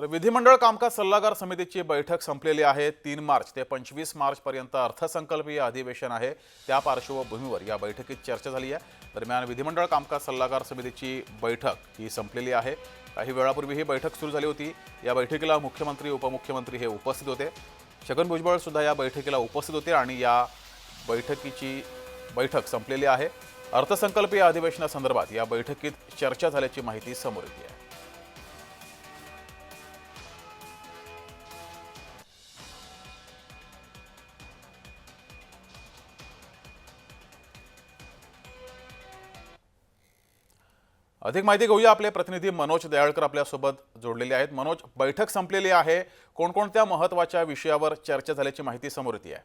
तर विधिमंडळ कामकाज सल्लागार समितीची बैठक संपलेली आहे. तीन मार्च ते पंचवीस मार्चपर्यंत अर्थसंकल्पीय अधिवेशन आहे. त्या पार्श्वभूमीवर या बैठकीत चर्चा झाली आहे. दरम्यान विधिमंडळ कामकाज सल्लागार समितीची बैठक ही संपलेली आहे. काही वेळापूर्वी ही बैठक सुरू झाली होती. या बैठकीला मुख्यमंत्री उपमुख्यमंत्री हे उपस्थित होते. छगन भुजबळ सुद्धा या बैठकीला उपस्थित होते आणि या बैठकीची बैठक संपलेली आहे. अर्थसंकल्पीय अधिवेशनासंदर्भात या बैठकीत चर्चा झाल्याची माहिती समोर येते आहे. अधिक माहिती घेऊया आपले प्रतिनिधी मनोज दयाळकर आपल्यासोबत जोडलेले आहेत. मनोज बैठक संपलेली आहे. कोणकोणत्या महत्त्वाच्या विषयावर चर्चा झाल्याची माहिती समोर येते आहे?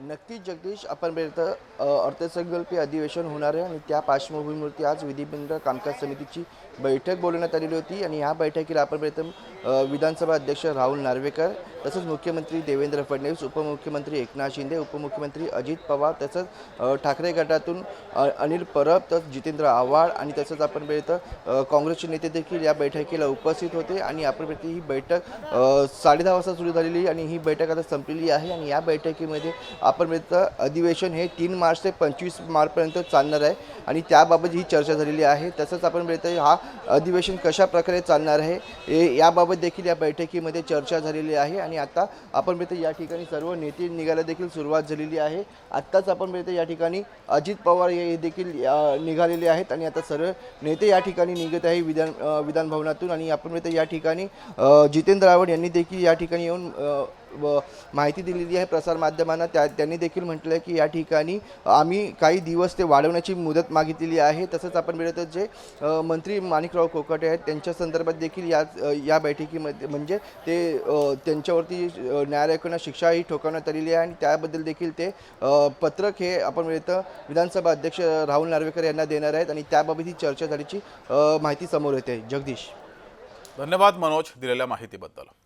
नक्कीच जगदीश आपण इथं अर्थसंकल्पीय अधिवेशन होणार आहे आणि त्या पार्श्वभूमीवरती आज विधिमंडळ कामकाज समितीची बैठक बोलवण्यात आलेली होती आणि या बैठकीला आपण प्रथम विधानसभा अध्यक्ष राहुल नार्वेकर तसंच मुख्यमंत्री देवेंद्र फडणवीस उपमुख्यमंत्री एकनाथ शिंदे उपमुख्यमंत्री अजित पवार तसंच ठाकरे गटातून अनिल परब तसंच जितेंद्र आव्हाड आणि तसंच आपण इथं काँग्रेसचे नेते देखील या बैठकीला उपस्थित होते आणि आपण इथे ही बैठक साडे साडेदहा वाजता सुरू झालेली आणि ही बैठक आता संपलेली आहे आणि या बैठकीमध्ये आपण अधिवेशन हे तीन मार्च ते पंचवीस मार्चपर्यंत चालणार आहे. आणि त्याबाबत ही चर्चा झालेली आहे तसंच आपण इथं हा अधिवेशन कशा प्रकारे चालणार आहे याबाबत देखील या बैठकीमध्ये चर्चा झालेली आहे. आणि आता आपण इथं या ठिकाणी सर्व नेते निघायला देखील सुरुवात झालेली आहे. आत्ताच आपण इथं या ठिकाणी अजित पवार हे देखील निघालेले आहेत. आणि आता सर्व नेते या ठिकाणी निघत आहे विधान विधानभवनातून विधान भवनातून. आणि आपण मिळतं या ठिकाणी जितेंद्र आव्हाड यांनी देखील या ठिकाणी येऊन माहिती दिलेली आहे प्रसारमाध्यमांना त्या त्यांनी देखील म्हटलं आहे की या ठिकाणी आम्ही काही दिवस ते वाढवण्याची मुदत मागितलेली आहे. तसंच आपण मिळतो जे मंत्री माणिकराव कोकटे आहेत त्यांच्या संदर्भात देखील या या बैठकीमध्ये म्हणजे ते त्यांच्यावरती अ, शिक्षाही ठोकावण्यात आलेली आहे आणि त्याबद्दल देखील ते पत्रक हे आपण मिळतं विधानसभा अध्यक्ष राहुल नार्वेकर यांना देणार आहेत आणि त्याबाबत ही चर्चा झाल्याची माहिती समोर येते. जगदीश. धन्यवाद मनोज दिलेल्या माहितीबद्दल.